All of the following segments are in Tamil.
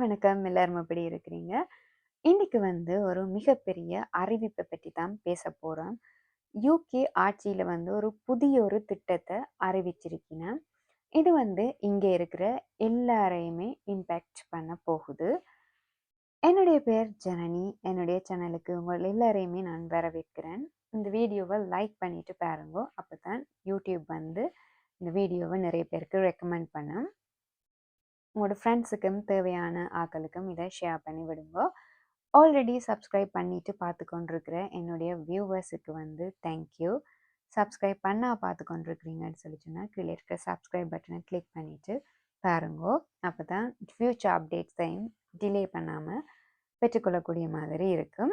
வணக்கம். எல்லாரும் எப்படி இருக்கிறீங்க? இன்னைக்கு வந்து ஒரு மிகப்பெரிய அறிவிப்பை பற்றி தான் பேச போகிறோம் யூகே ஆட்சியில் வந்து ஒரு புதிய ஒரு திட்டத்தை அறிவிச்சிருக்கினேன் இது வந்து இங்கே இருக்கிற எல்லாரையுமே இம்பேக்ட் பண்ண போகுது. என்னுடைய பேர் ஜனனி. என்னுடைய சேனலுக்கு உங்கள் எல்லாரையுமே நான் வரவேற்கிறேன். இந்த வீடியோவை லைக் பண்ணிட்டு பாருங்க. அப்போ தான் யூடியூப் வந்து இந்த வீடியோவை நிறைய பேருக்கு ரெக்கமெண்ட் பண்ணும். உங்களோட ஃப்ரெண்ட்ஸுக்கும் தேவையான ஆக்களுக்கும் இதை ஷேர் பண்ணி விடுங்க. ஆல்ரெடி சப்ஸ்கிரைப் பண்ணிட்டு பார்த்து கொண்டிருக்கிற என்னுடைய வியூவர்ஸுக்கு வந்து தேங்க்யூ சப்ஸ்கிரைப் பண்ணால் பார்த்து கொண்டிருக்கிறீங்கன்னு சொல்லி சொன்னால் கீழே இருக்கிற சப்ஸ்கிரைப் பட்டனை கிளிக் பண்ணிவிட்டு பாருங்கோ. அப்போ தான் ஃப்யூச்சர் அப்டேட்ஸையும் டிலே பண்ணாமல் பெற்றுக்கொள்ளக்கூடிய மாதிரி இருக்கும்.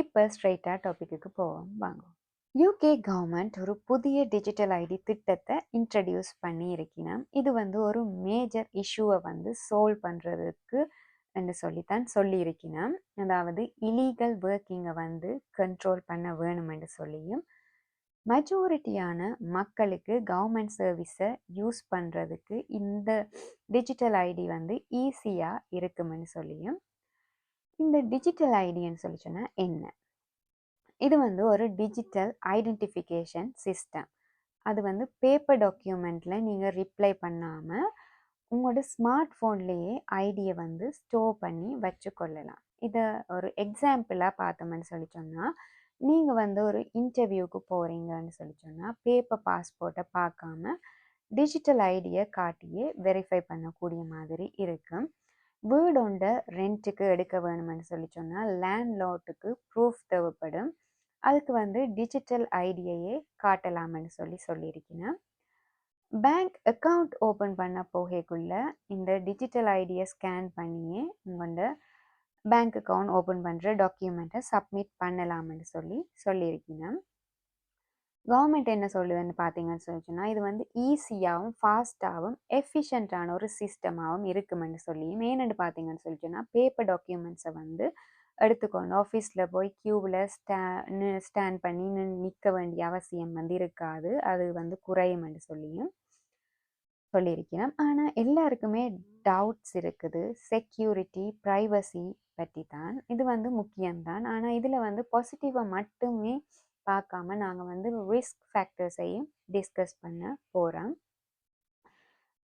இப்போ ஸ்ட்ரைட்டாக டாப்பிக்கு போவோம். வாங்குவோம் யூகே கவர்மெண்ட் ஒரு புதிய டிஜிட்டல் ஐடி திட்டத்தை இன்ட்ரடியூஸ் பண்ணி இருக்கணும் இது வந்து ஒரு மேஜர் இஷ்யூவை வந்து சோல்வ் பண்ணுறதுக்கு என்று சொல்லித்தான் சொல்லியிருக்கணும் அதாவது இலீகல் ஒர்க்கிங்கை வந்து கண்ட்ரோல் பண்ண வேணும் என்று சொல்லியும் மெஜாரிட்டியான மக்களுக்கு கவர்மெண்ட் சர்வீஸை யூஸ் பண்ணுறதுக்கு இந்த டிஜிட்டல் ஐடி வந்து ஈஸியாக இருக்குமென்னு சொல்லியும் இந்த டிஜிட்டல் ஐடின்னு சொல்லி சொன்னால் என்ன? இது வந்து ஒரு டிஜிட்டல் ஐடென்டிஃபிகேஷன் சிஸ்டம் அது வந்து பேப்பர் டாக்குமெண்ட்டில் நீங்கள் ரிப்ளை பண்ணாமல் உங்களோட ஸ்மார்ட் ஃபோன்லேயே ஐடியை வந்து ஸ்டோர் பண்ணி வச்சுக்கொள்ளலாம். இதை ஒரு எக்ஸாம்பிளாக பார்த்தோம்னு சொல்லி சொன்னால் நீங்கள் வந்து ஒரு இன்டர்வியூக்கு போகிறீங்கன்னு சொல்லி சொன்னால் பேப்பர் பாஸ்போர்ட்டை பார்க்காம டிஜிட்டல் ஐடியை காட்டியே வெரிஃபை பண்ணக்கூடிய மாதிரி இருக்கும் வீடு ஒன்றை ரெண்ட்டுக்கு எடுக்க வேணும்னு சொல்லி சொன்னால் லேண்ட் லாட்டுக்கு ப்ரூஃப் தேவைப்படும். அதுக்கு வந்து டிஜிட்டல் ஐடியையே காட்டலாம்னு சொல்லி சொல்லியிருக்கேன் பேங்க் அக்கவுண்ட் ஓப்பன் பண்ண போகக்குள்ள இந்த டிஜிட்டல் ஐடியை ஸ்கேன் பண்ணியே உங்களோட பேங்க் அக்கவுண்ட் ஓப்பன் பண்ணுற டாக்குமெண்ட்டை சப்மிட் பண்ணலாம்னு சொல்லி சொல்லியிருக்கேன் கவர்மெண்ட் என்ன சொல்லுதுன்னு பார்த்தீங்கன்னு சொல்லிச்சுன்னா இது வந்து ஈஸியாகவும் ஃபாஸ்ட்டாகவும் எஃபிஷியண்ட்டான ஒரு சிஸ்டமாகவும் இருக்குமென்னு சொல்லி மெயின்னு பார்த்தீங்கன்னு சொல்லிச்சுன்னா பேப்பர் டாக்குமெண்ட்ஸை வந்து எடுத்துக்கொண்டு ஆஃபீஸில் போய் க்யூவில் ஸ்டா ஸ்டாண்ட் பண்ணி நிற்க வேண்டிய அவசியம் வந்து இருக்காது. அது வந்து குறையும்னு சொல்லியும் சொல்லியிருக்கிறோம் ஆனால் எல்லாருக்குமே டவுட்ஸ் இருக்குது. செக்யூரிட்டி ப்ரைவசி பற்றி தான். இது வந்து முக்கியம்தான். ஆனால் இதில் வந்து பாசிட்டிவாக மட்டுமே பார்க்காம நாங்கள் வந்து ரிஸ்க் ஃபேக்டர்ஸையும் டிஸ்கஸ் பண்ண போகிறோம்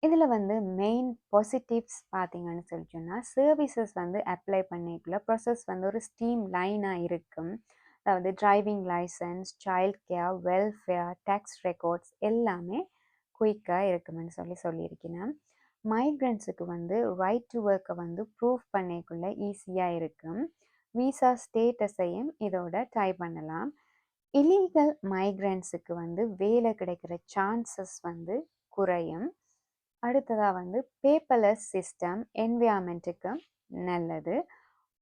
இதில் வந்து மெயின் பாசிட்டிவ்ஸ் பார்த்தீங்கன்னு சொல்லி சொன்னால் சர்வீசஸ் வந்து அப்ளை பண்ணிக்குள்ள ப்ரொசஸ் வந்து ஒரு ஸ்டீம் லைனாக இருக்கும். அதாவது driving licence child care welfare tax records எல்லாமே குயிக்காக இருக்குமென்னு சொல்லி சொல்லியிருக்கிறேன். மைக்ரண்ட்ஸுக்கு வந்து ரைட் டு ஒர்க்கை வந்து ப்ரூவ் பண்ணிக்குள்ள ஈஸியாக இருக்கும். விசா ஸ்டேட்டஸையும் இதோட ட்ரை பண்ணலாம். இலீகல் மைக்ரண்ட்ஸுக்கு வந்து வேலை கிடைக்கிற சான்சஸ் வந்து குறையும். அடுத்ததாக வந்து பேப்பர்லெஸ் சிஸ்டம் என்வியாமெண்ட்டுக்கு நல்லது.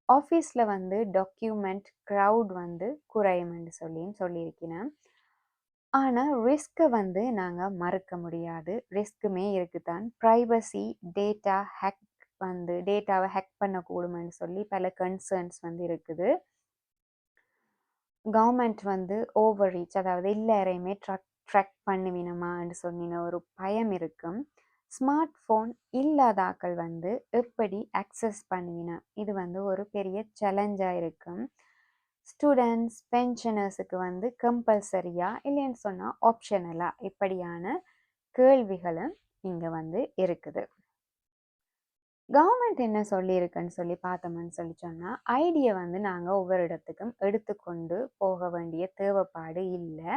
ஆஃபீஸில் வந்து டாக்குமெண்ட் க்ரௌட் வந்து குறையும்னு சொல்லியும் சொல்லியிருக்கிறேன். ஆனால் ரிஸ்க்கை வந்து நாங்கள் மறுக்க முடியாது. ரிஸ்க்குமே இருக்குதான். ப்ரைவசி டேட்டா ஹேக் வந்து டேட்டாவை ஹேக் பண்ணக்கூடுமென்னு சொல்லி பல கன்சர்ன்ஸ் வந்து இருக்குது. கவர்மெண்ட் வந்து ஓவர் ரீச் அதாவது எல்லாரையுமே ட்ரக் ட்ராக் பண்ணுவினமான்னு சொன்னின ஒரு பயம் இருக்கும். ஸ்மார்ட் ஃபோன் இல்லாத ஆக்கள் வந்து எப்படி அக்சஸ் பண்ணுவினா இது வந்து ஒரு பெரிய சேலஞ்சாக இருக்கும் ஸ்டூடெண்ட்ஸ் பென்ஷனர்ஸுக்கு வந்து கம்பல்சரியாக இல்லைன்னு சொன்னால் ஆப்ஷனலாக இப்படியான கேள்விகளும் இங்கே வந்து இருக்குது. கவர்மெண்ட் என்ன சொல்லியிருக்குன்னு சொல்லி பார்த்தோம்னு சொல்லி சொன்னால் ஐடியை வந்து நாங்கள் ஒவ்வொரு இடத்துக்கும் எடுத்துக்கொண்டு போக வேண்டிய தேவைப்பாடு இல்லை.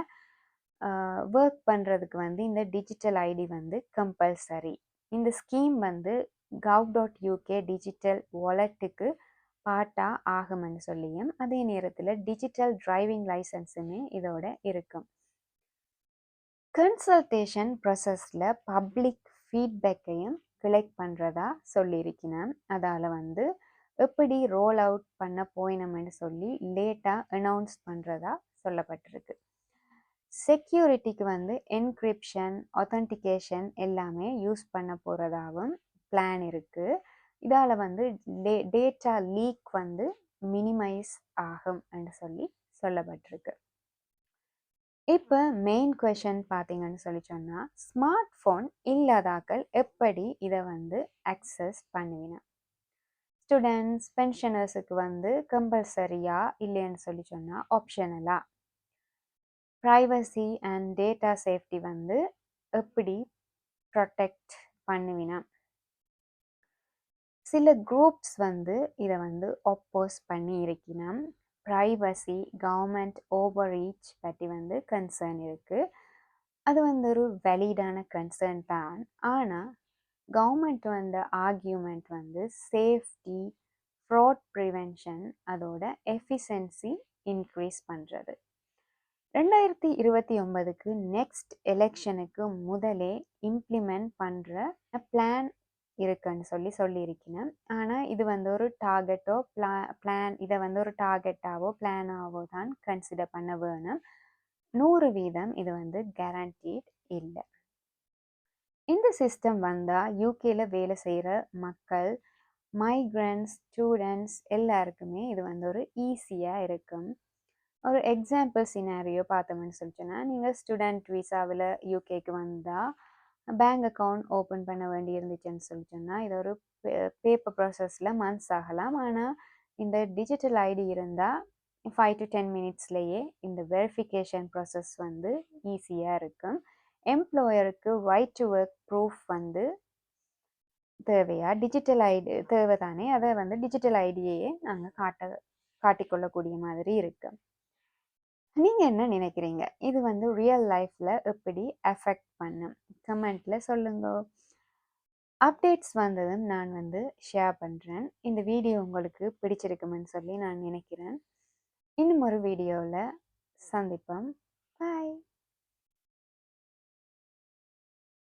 ஒர்க் பண்ணுறதுக்கு வந்து இந்த டிஜிட்டல் ஐடி வந்து கம்பல்சரி இந்த ஸ்கீம் வந்து கவ் டாட் யூகே டிஜிட்டல் வாலெட்டுக்கு பாட்டாக ஆகும்னு சொல்லியும் அதே நேரத்தில் டிஜிட்டல் டிரைவிங் லைசன்ஸுமே இதோட இருக்கும். கன்சல்டேஷன் ப்ரொசஸில் பப்ளிக் ஃபீட்பேக்கையும் கலெக்ட் பண்ணுறதா சொல்லியிருக்கிறேன். அதால் வந்து எப்படி ரோல் அவுட் பண்ண போயினோம்னு சொல்லி லேட்டாக அனௌன்ஸ் பண்ணுறதா சொல்லப்பட்டிருக்கு. செக்யூரிட்டிக்கு வந்து என்கிரிப்ஷன் ஒத்தன்டிகேஷன் எல்லாமே யூஸ் பண்ண போகிறதாகவும் பிளான் இருக்குது இதால் வந்து டே டேட்டா லீக் வந்து மினிமைஸ் ஆகும் என்று சொல்லி சொல்லப்பட்டிருக்கு. இப்போ மெயின் கொஷன் பார்த்தீங்கன்னு சொல்லி சொன்னால் ஸ்மார்ட் ஃபோன் இல்லாதாக்கள் எப்படி இதை வந்து அக்சஸ் பண்ணுவீங்க? ஸ்டூடெண்ட்ஸ் பென்ஷனர்ஸுக்கு வந்து கம்பல்சரியா இல்லைன்னு சொல்லி சொன்னால் ஆப்ஷனலாக ப்ரைவசி அண்ட் டேட்டா சேஃப்டி வந்து எப்படி ப்ரொடெக்ட் பண்ணுவினா சில குரூப்ஸ் வந்து இதை வந்து ஒப்போஸ் பண்ணி இருக்கினா ப்ரைவசி கவர்மெண்ட் ஓவர் ரீச் பற்றி வந்து கன்சர்ன் இருக்குது அது வந்து ஒரு வெலிடான கன்சர்ன் தான். ஆனால் கவர்மெண்ட் வந்த ஆர்கியூமெண்ட் வந்து சேஃப்டி ஃப்ராட் ப்ரிவென்ஷன் அதோட எஃபிஷன்சி இன்க்ரீஸ் பண்ணுறது ரெண்டாயிரத்தி இருபத்தி ஒன்பதுக்கு நெக்ஸ்ட் எலெக்ஷனுக்கு முதலே இம்ப்ளிமெண்ட் பண்ணுற பிளான் இருக்குன்னு சொல்லி சொல்லியிருக்கிறேன் ஆனால் இது வந்து ஒரு டார்கெட்டோ பிளா பிளான் இதை வந்து ஒரு டார்கெட்டாவோ பிளானாவோ தான் கன்சிடர் பண்ண வேணும். நூறு வீதம் இது வந்து கேரண்டீட் இல்லை. இந்த சிஸ்டம் வந்தால் யூகேல வேலை செய்கிற மக்கள் மைக்ரன்ஸ் ஸ்டூடெண்ட்ஸ் எல்லாருக்குமே இது வந்து ஒரு ஈஸியாக இருக்கும். ஒரு எக்ஸாம்பிள் சினாரியோ பார்த்தோம்னு சொல்லிச்சோன்னா நீங்கள் ஸ்டூடெண்ட் விசாவில் யூகேக்கு வந்தால் பேங்க் அக்கௌண்ட் ஓப்பன் பண்ண வேண்டி இருந்துச்சுன்னு சொல்லி சொன்னால் இது ஒரு பேப்பர் ப்ராசஸில் மந்த்ஸ் ஆகலாம். ஆனால் இந்த டிஜிட்டல் ஐடி இருந்தால் ஃபைவ் டு டென் மினிட்ஸ்லேயே இந்த வெரிஃபிகேஷன் ப்ராசஸ் வந்து ஈஸியாக இருக்கும். எம்ப்ளாயருக்கு ரைட் டு ஒர்க் ப்ரூஃப் வந்து தேவையா? டிஜிட்டல் ஐடி தேவை தானே அதை வந்து டிஜிட்டல் ஐடியையே நாங்கள் காட்ட காட்டிக்கொள்ளக்கூடிய மாதிரி இருக்குது நீங்கள் என்ன நினைக்கிறீங்க? இது வந்து ரியல் லைஃப்பில் எப்படி அஃபெக்ட் பண்ணும்? கமெண்ட்டில் சொல்லுங்க. அப்டேட்ஸ் வந்ததும் நான் வந்து ஷேர் பண்ணுறேன் இந்த வீடியோ உங்களுக்கு பிடிச்சிருக்குமென்னு சொல்லி நான் நினைக்கிறேன். இன்னும் ஒரு வீடியோவில் சந்திப்போம். பாய்